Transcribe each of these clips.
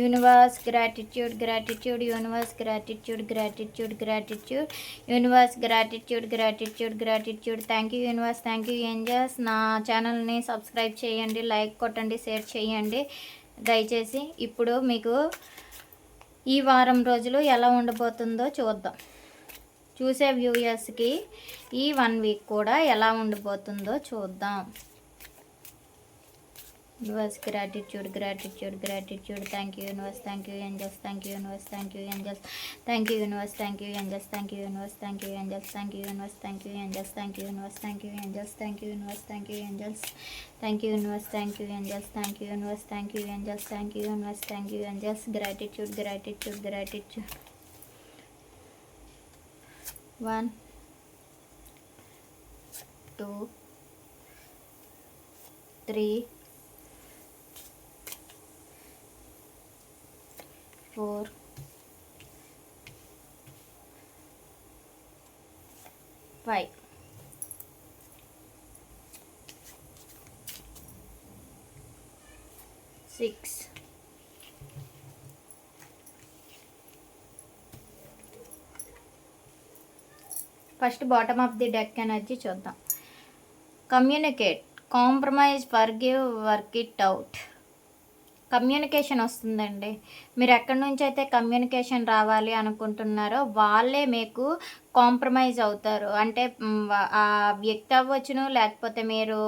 Universe gratitude gratitude universe gratitude gratitude gratitude universe gratitude gratitude gratitude. Thank you universe. Thank you angels. నా ఛానల్ని subscribe చేయండి like కొట్టండి share చేయండి. దయచేసి ఇప్పుడు మీకు ఈ వారం రోజులు ఎలా ఉండబోతుందో చూద్దాం. చూసే వ్యూయర్స్కి ఈ వన్ వీక్ కూడా ఎలా ఉండిపోతుందో చూద్దాం. universe gratitude gratitude gratitude thank you universe thank you angels thank you universe thank you angels thank you universe thank you angels thank you universe thank you angels thank you universe thank you angels thank you universe thank you angels thank you universe thank you angels thank you universe thank you angels thank you universe thank you angels thank you universe thank you angels gratitude gratitude gratitude one two three four five six first bottom of the deck energy చూద్దాం communicate compromise forgive work it out communication వస్తుందండి. మీరు ఎక్కడి నుంచి అయితే communication రావాలి అనుకుంటున్నారో వాళ్ళే మీకు కాంప్రమైజ్ అవుతారు. అంటే ఆ వ్యక్తి అవ్వచ్చును లేకపోతే మీరు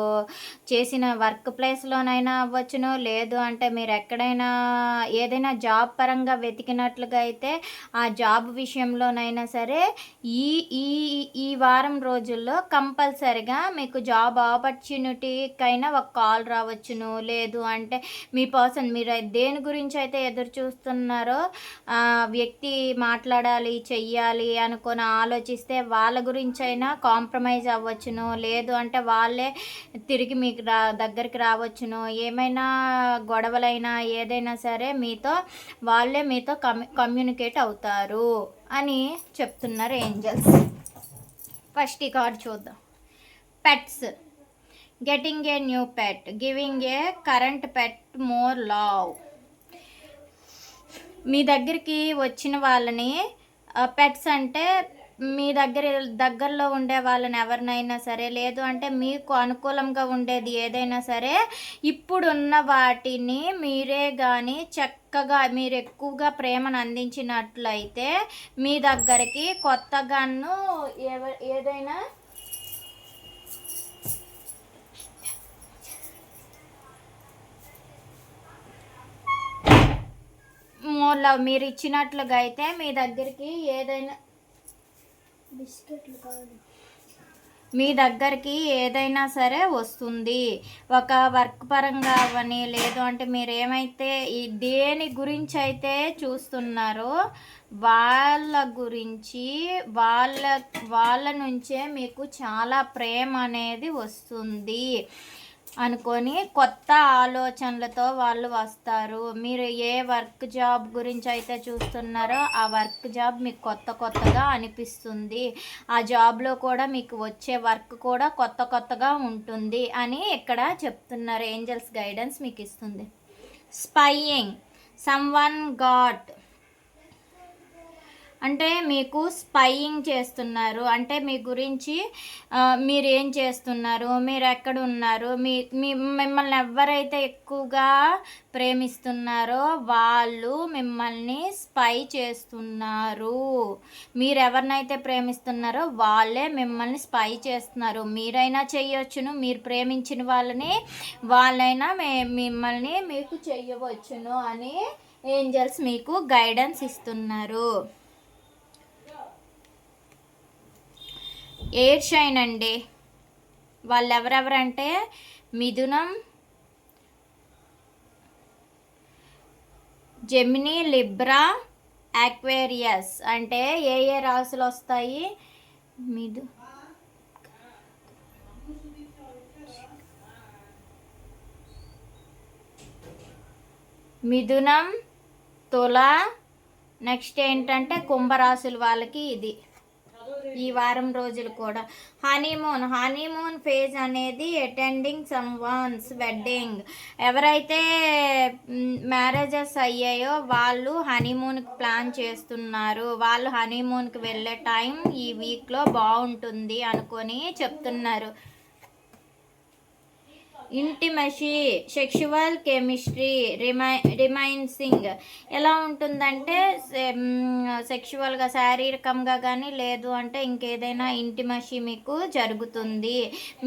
చేసిన వర్క్ ప్లేస్లోనైనా అవ్వచ్చును లేదు అంటే మీరు ఎక్కడైనా ఏదైనా జాబ్ పరంగా వెతికినట్లుగా అయితే ఆ జాబ్ విషయంలోనైనా సరే ఈ ఈ ఈ వారం రోజుల్లో కంపల్సరిగా మీకు జాబ్ ఆపర్చునిటీకైనా ఒక కాల్ రావచ్చును. లేదు అంటే మీ పర్సన్ మీరు దేని గురించి అయితే ఎదురు చూస్తున్నారో వ్యక్తి మాట్లాడాలి చెయ్యాలి ఆలోచన ఆలోచిస్తే వాళ్ళ గురించి అయినా కాంప్రమైజ్ అవ్వచ్చును. లేదు అంటే వాళ్ళే తిరిగి మీకు రా దగ్గరికి రావచ్చును. ఏమైనా గొడవలైనా ఏదైనా సరే మీతో వాళ్ళే మీతో కమ్యూ కమ్యూనికేట్ అవుతారు అని చెప్తున్నారు ఏంజల్స్. ఫస్ట్ ఈ కార్డు చూద్దాం. Pets. Getting a new pet. Giving a current pet more love. మీ దగ్గరికి వచ్చిన వాళ్ళని పెట్స్ అంటే మీ దగ్గర దగ్గరలో ఉండే వాళ్ళని ఎవరినైనా సరే లేదు అంటే మీకు అనుకూలంగా ఉండేది ఏదైనా సరే ఇప్పుడున్న వాటిని మీరే కానీ చక్కగా మీరు ఎక్కువగా ప్రేమను అందించినట్లయితే మీ దగ్గరికి కొత్తగాను ఎవ ఏదైనా మూల మీరు ఇచ్చినట్లుగా అయితే మీ దగ్గరికి ఏదైనా బిస్కెట్లు కావాలి. మీ దగ్గరికి ఏదైనా సరే వస్తుంది. ఒక వర్క్ పరంగా అవని లేదు అంటే మీరు ఏమైతే ఈ దేని గురించి అయితే చూస్తున్నారో వాళ్ళ గురించి వాళ్ళ వాళ్ళ నుంచే మీకు చాలా ప్రేమ అనేది వస్తుంది. అనుకొని కొత్త ఆలోచనలతో వాళ్ళు వస్తారు. మీరు ఏ వర్క్ జాబ్ గురించి అయితే చూస్తున్నారో ఆ వర్క్ జాబ్ మీకు కొత్త కొత్తగా అనిపిస్తుంది. ఆ జాబ్లో కూడా మీకు వచ్చే వర్క్ కూడా కొత్త కొత్తగా ఉంటుంది అని ఇక్కడ చెప్తున్నారు. ఏంజల్స్ గైడెన్స్ మీకు ఇస్తుంది. స్పైయింగ్. సమ్ వన్ గాట్ అంటే మీకు స్పైయింగ్ చేస్తున్నారు. అంటే మీ గురించి మీరు ఏం చేస్తున్నారు? మీరు ఎక్కడ ఉన్నారు మీ మీ మిమ్మల్ని ఎవరైతే ఎక్కువగా ప్రేమిస్తున్నారో వాళ్ళు మిమ్మల్ని స్పై చేస్తున్నారు. మీరు ఎవరినైతే ప్రేమిస్తున్నారో వాళ్ళే మిమ్మల్ని స్పై చేస్తున్నారు. మీరైనా చేయొచ్చును మీరు ప్రేమించిన వాళ్ళని వాళ్ళైనా మే మిమ్మల్ని మీకు చేయవచ్చును అని ఏంజల్స్ మీకు గైడెన్స్ ఇస్తున్నారు. ఎయిర్ షైన్ అండి వాళ్ళు ఎవరెవరంటే మిథునం జెమినీ లిబ్రా అక్వేరియస్ అంటే ఏ ఏ రాశులు వస్తాయి మిథు మిథునం తుల. నెక్స్ట్ ఏంటంటే కుంభరాశుల వాళ్ళకి ఇది. ఈ వారం రోజులు కూడా. హనీమూన్ హనీమూన్ ఫేజ్ అనేది అటెండింగ్ సమ్ వన్స్ వెడ్డింగ్ ఎవరైతే మ్యారేజెస్ అయ్యాయో వాళ్ళు హనీమూన్కి ప్లాన్ చేస్తున్నారు. వాళ్ళు హనీమూన్కి వెళ్ళే టైం ఈ వీక్లో బాగుంటుంది అనుకొని చెప్తున్నారు. ఇంటిమసీ సెక్షువల్ కెమిస్ట్రీ రిమై రిమైన్సింగ్ ఎలా ఉంటుందంటే సెక్షువల్గా శారీరకంగా కానీ లేదు అంటే ఇంకేదైనా ఇంటిమసీ మీకు జరుగుతుంది.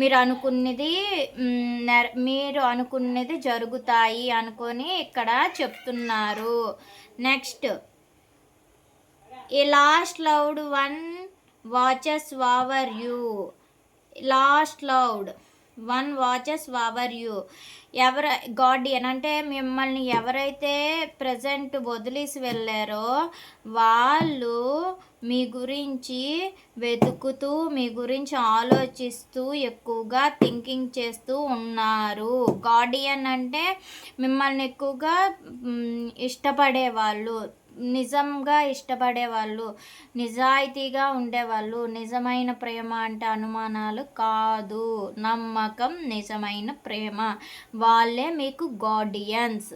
మీరు అనుకున్నది మీరు అనుకున్నది జరుగుతాయి అనుకొని ఇక్కడ చెప్తున్నారు. Next. A lost loved one watches over you. Lost loved. One watches over you. ఎవర గార్డియన్ అంటే మిమ్మల్ని ఎవరైతే ప్రజెంట్ వదిలేసి వెళ్ళారో వాళ్ళు మీ గురించి వెతుకుతూ మీ గురించి ఆలోచిస్తూ ఎక్కువగా థింకింగ్ చేస్తూ ఉన్నారు. గార్డియన్ అంటే మిమ్మల్ని ఎక్కువగా ఇష్టపడే ఇష్టపడేవాళ్ళు. నిజంగా ఇష్టపడేవాళ్ళు నిజాయితీగా ఉండేవాళ్ళు నిజమైన ప్రేమ అంటే అనుమానాలు కాదు. నమ్మకం నిజమైన ప్రేమ. వాళ్ళే మీకు గార్డియన్స్.